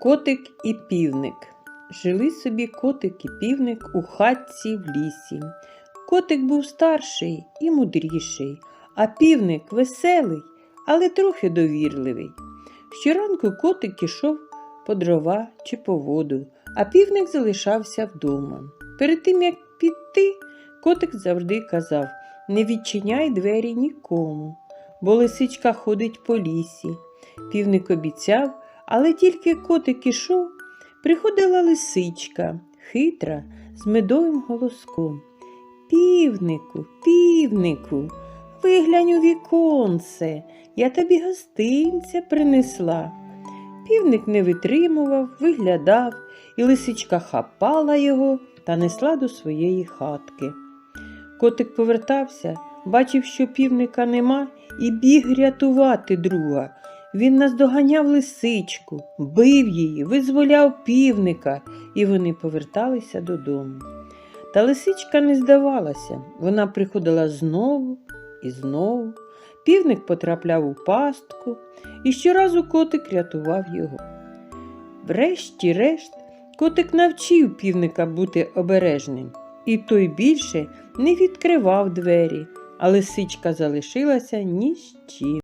Котик і півник. Жили собі котик і півник у хатці в лісі. Котик був старший і мудріший, а півник веселий, але трохи довірливий. Щоранку котик ішов по дрова чи по воду, а півник залишався вдома. Перед тим, як піти, котик завжди казав не відчиняй двері нікому, бо лисичка ходить по лісі. Півник обіцяв, але тільки котик ішов, приходила лисичка, хитра, з медовим голоском. Півнику, півнику, виглянь у віконце, я тобі гостинця принесла. Півник не витримував, виглядав, і лисичка хапала його та несла до своєї хатки. Котик повертався, бачив, що півника нема, і біг рятувати друга. Він наздоганяв лисичку, бив її, визволяв півника, і вони поверталися додому. Та лисичка не здавалася, вона приходила знову і знову. Півник потрапляв у пастку, і щоразу котик рятував його. Врешті-решт, котик навчив півника бути обережним, і той більше не відкривав двері, а лисичка залишилася ні з чим.